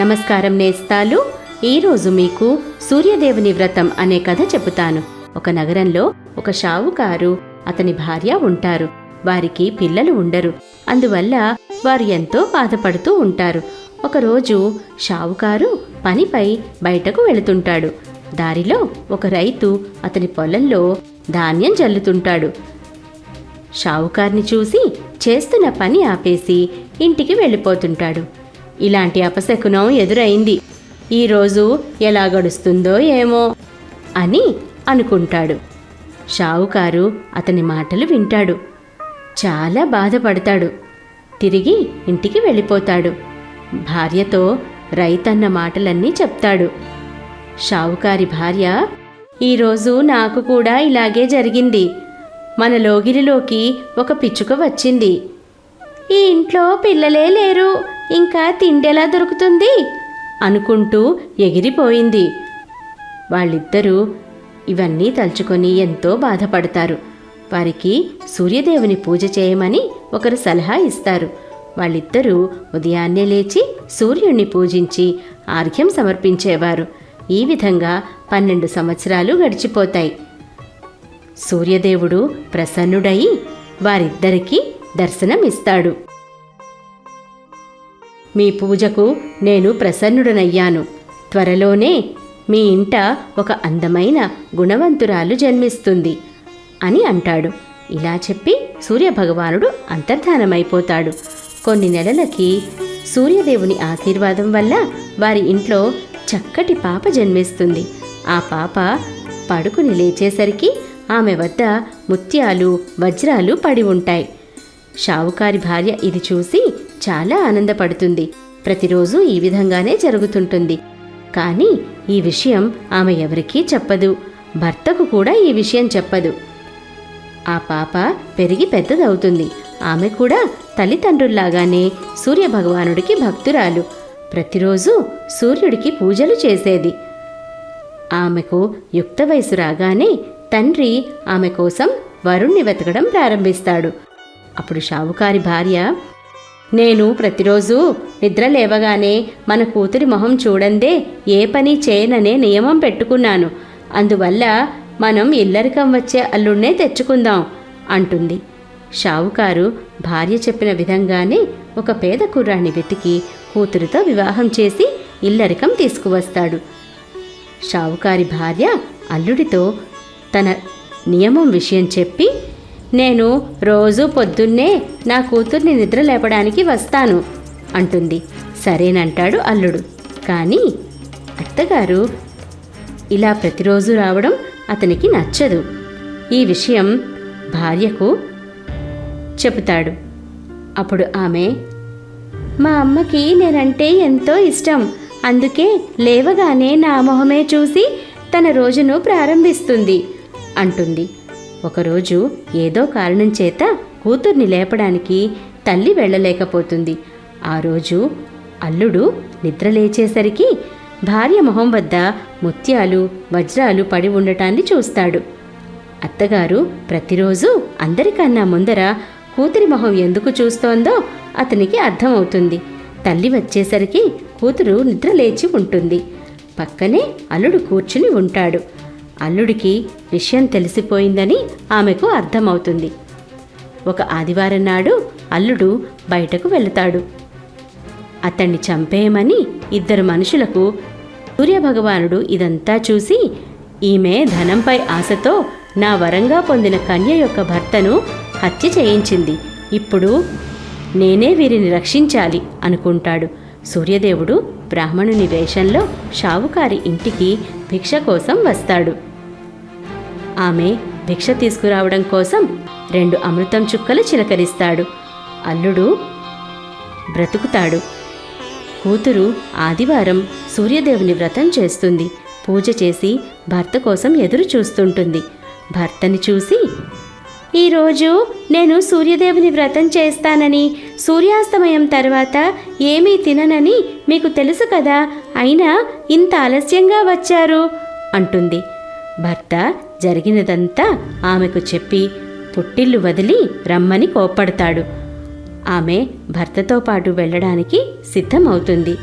నమస్కారం నేస్తాలు. ఈరోజు మీకు సూర్యదేవుని వ్రతం అనే కథ చెబుతాను. ఒక నగరంలో ఒక షావుకారు అతని భార్య ఉంటారు. వారికి పిల్లలు ఉండరు. అందువల్ల వారు ఎంతో బాధపడుతూ ఉంటారు. ఒకరోజు షావుకారు పనిపై బయటకు వెళుతుంటాడు. దారిలో ఒక రైతు అతని పొలంలో ధాన్యం జల్లుతుంటాడు. షావుకార్ని చూసి చేస్తున్న పని ఆపేసి ఇంటికి వెళ్ళిపోతుంటాడు. ఇలాంటి అపశకునం ఎదురైంది. ఈరోజు ఎలా గడుస్తుందో ఏమో అని అనుకుంటాడు. షావుకారు అతని మాటలు వింటాడు. చాలా బాధపడతాడు. తిరిగి ఇంటికి వెళ్ళిపోతాడు. భార్యతో రైతన్న మాటలన్నీ చెప్తాడు. షావుకారి భార్య ఈరోజు నాకు కూడా ఇలాగే జరిగింది. మన లోగిరిలోకి ఒక పిచ్చుక వచ్చింది. ఈ ఇంట్లో పిల్లలే లేరు. ఇంకా తిండెలా దొరుకుతుంది? అనుకుంటూ ఎగిరిపోయింది. వాళ్ళిద్దరూ ఇవన్నీ తలుచుకొని ఎంతో బాధపడతారు. వారికి సూర్యదేవుని పూజ చేయమని ఒకరు సలహా ఇస్తారు. వాళ్ళిద్దరూ ఉదయాన్నే లేచి సూర్యుణ్ణి పూజించి ఆర్ఘ్యం సమర్పించేవారు. ఈ విధంగా పన్నెండు సంవత్సరాలు గడిచిపోతాయి. సూర్యదేవుడు ప్రసన్నుడై వారిద్దరికీ దర్శనమిస్తాడు. మీ పూజకు నేను ప్రసన్నుడనయ్యాను. త్వరలోనే మీ ఇంట ఒక అందమైన గుణవంతురాలు జన్మిస్తుంది అని అంటాడు. ఇలా చెప్పి సూర్యభగవానుడు అంతర్ధానమైపోతాడు. కొన్ని నెలలకి సూర్యదేవుని ఆశీర్వాదం వల్ల వారి ఇంట్లో చక్కటి పాప జన్మిస్తుంది. ఆ పాప పడుకుని లేచేసరికి ఆమె వద్ద ముత్యాలు వజ్రాలు పడి ఉంటాయి. షావుకారి భార్య ఇది చూసి చాలా ఆనందపడుతుంది. ప్రతిరోజు ఈ విధంగానే జరుగుతుంటుంది. కానీ ఈ విషయం ఆమె ఎవరికీ చెప్పదు. భర్తకు కూడా ఈ విషయం చెప్పదు. ఆ పాప పెరిగి పెద్దదవుతుంది. ఆమె కూడా తల్లిదండ్రుల్లాగానే సూర్యభగవానుడికి భక్తురాలు. ప్రతిరోజు సూర్యుడికి పూజలు చేసేది. ఆమెకు యుక్త వయసు రాగానే తండ్రి ఆమె కోసం వరుణ్ణి వెతకడం ప్రారంభిస్తాడు. అప్పుడు షావుకారి భార్య నేను ప్రతిరోజు నిద్ర లేవగానే మన కూతురి మొహం చూడందే ఏ పని చేయననే నియమం పెట్టుకున్నాను. అందువల్ల మనం ఇల్లరికం వచ్చే అల్లుడినే తెచ్చుకుందాం అంటుంది. షావుకారు భార్య చెప్పిన విధంగానే ఒక పేద కుర్రాన్ని వెతికి కూతురితో వివాహం చేసి ఇల్లరికం తీసుకువస్తాడు. షావుకారి భార్య అల్లుడితో తన నియమం విషయం చెప్పి నేను రోజు పొద్దున్నే నా కూతుర్ని నిద్ర లేపడానికి వస్తాను అంటుంది. సరేనంటాడు అల్లుడు. కానీ అత్తగారు ఇలా ప్రతిరోజు రావడం అతనికి నచ్చదు. ఈ విషయం భార్యకు చెబుతాడు. అప్పుడు ఆమె మా అమ్మకి నేనంటే ఎంతో ఇష్టం. అందుకే లేవగానే నా మొహమే చూసి తన రోజును ప్రారంభిస్తుంది అంటుంది. ఒకరోజు ఏదో కారణం చేత కూతుర్ని లేపడానికి తల్లి వెళ్ళలేకపోతుంది. ఆ రోజు అల్లుడు నిద్ర లేచేసరికి భార్య మొహం వద్ద ముత్యాలు వజ్రాలు పడి ఉండటాన్ని చూస్తాడు. అత్తగారు ప్రతిరోజు అందరికన్నా ముందర కూతురి మొహం ఎందుకు చూస్తోందో అతనికి అర్థమవుతుంది. తల్లి వచ్చేసరికి కూతురు నిద్ర లేచి ఉంటుంది. పక్కనే అల్లుడు కూర్చుని ఉంటాడు. అల్లుడికి విషయం తెలిసిపోయిందని ఆమెకు అర్థమవుతుంది. ఒక ఆదివారం నాడు అల్లుడు బయటకు వెళతాడు. అతన్ని చంపేయమని ఇద్దరు మనుషులకు సూర్యభగవానుడు ఇదంతా చూసి ఈమె ధనంపై ఆశతో నా వరంగా పొందిన కన్య యొక్క భర్తను హత్య చేయించింది. ఇప్పుడు నేనే వీరిని రక్షించాలి అనుకుంటాడు. సూర్యదేవుడు బ్రాహ్మణుని వేషంలో షావుకారి ఇంటికి భిక్ష కోసం వస్తాడు. ఆమె భిక్ష తీసుకురావడం కోసం రెండు అమృతం చుక్కలు చిలకరిస్తాడు. అల్లుడు బ్రతుకుతాడు. కూతురు ఆదివారం సూర్యదేవుని వ్రతం చేస్తుంది. పూజ చేసి భర్త కోసం ఎదురు చూస్తుంటుంది. భర్తని చూసి ఈరోజు నేను సూర్యదేవుని వ్రతం చేస్తానని సూర్యాస్తమయం తర్వాత ఏమీ తిననని మీకు తెలుసు కదా అయినా ఇంత ఆలస్యంగా వచ్చారు అంటుంది. భర్త జరిగినదంతా ఆమెకు చెప్పి పుట్టిల్లు వదిలి రమ్మని కోప్పడతాడు. ఆమె భర్తతో పాటు వెళ్ళడానికి సిద్ధమవుతుంది.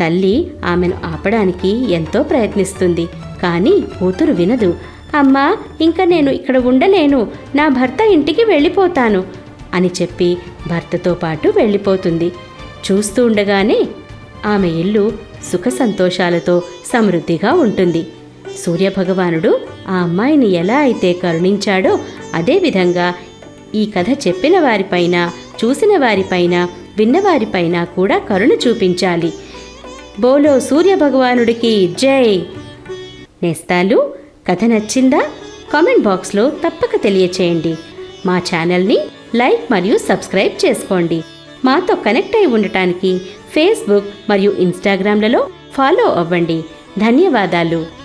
తల్లి ఆమెను ఆపడానికి ఎంతో ప్రయత్నిస్తుంది కానీ కూతురు వినదు. అమ్మా ఇంకా నేను ఇక్కడ ఉండలేను. నా భర్త ఇంటికి వెళ్ళిపోతాను అని చెప్పి భర్తతో పాటు వెళ్ళిపోతుంది. చూస్తూ ఉండగానే ఆమె ఇల్లు సుఖ సంతోషాలతో సమృద్ధిగా ఉంటుంది. సూర్యభగవానుడు ఆ అమ్మాయిని ఎలా అయితే కరుణించాడో అదేవిధంగా ఈ కథ చెప్పిన వారిపైన చూసిన వారిపైన విన్నవారిపైన కూడా కరుణ చూపించాలి. బోలో సూర్యభగవానుడికి జై! నేస్తాలు కథ నచ్చిందా? కామెంట్ బాక్స్లో తప్పక తెలియచేయండి. మా ఛానల్ని లైక్ మరియు సబ్స్క్రైబ్ చేసుకోండి. మాతో కనెక్ట్ అయి ఉండటానికి ఫేస్బుక్ మరియు ఇన్స్టాగ్రామ్లలో ఫాలో అవ్వండి. ధన్యవాదాలు.